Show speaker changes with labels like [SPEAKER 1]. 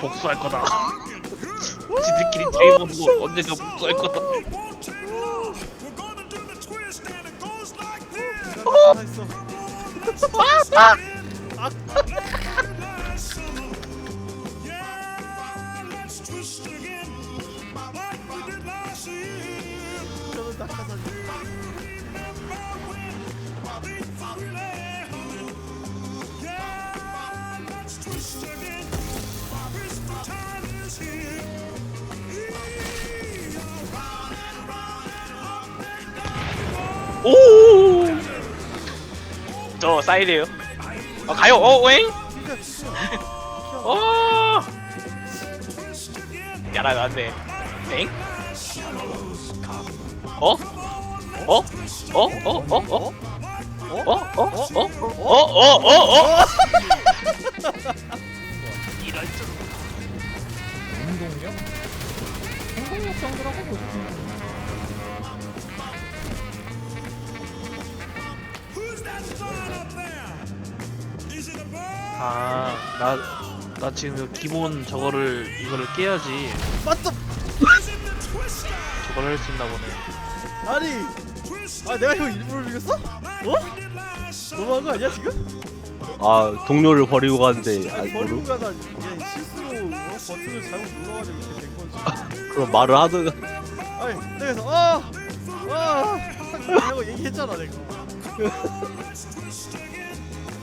[SPEAKER 1] 복수할 거다. 지들끼리 트레이버고 언젠가 복수할 거다. 오. 저 사이드에요. 어 가요. 어 웽. 어. 야라 안돼. 엥? 어? 어? 어? 어? 어? 어? 어? 어? 어? 어? 어? 어? 어? 어? 이럴 줄.
[SPEAKER 2] 운동력? 행동력 정도라고 보지.
[SPEAKER 1] 아, 나, 나 지금 그 기본 저거를, 이거를 깨야지.
[SPEAKER 2] 맞다.
[SPEAKER 1] 저걸 할 수 있나 보네.
[SPEAKER 2] 아니. 아 내가 형 일부러 죽였어? 어? 너무한 거 아니야 지금?
[SPEAKER 3] 아 동료를 버리고 가는데
[SPEAKER 2] 아니
[SPEAKER 3] 아니
[SPEAKER 2] 버리고
[SPEAKER 3] 모르
[SPEAKER 2] 가다 그냥 실수로 어? 버튼을 잘못 눌러가지고 이렇게 된 거지.
[SPEAKER 3] 그럼 말을 하든
[SPEAKER 2] 아니 내가 그래서 아! 얘기했잖아 내가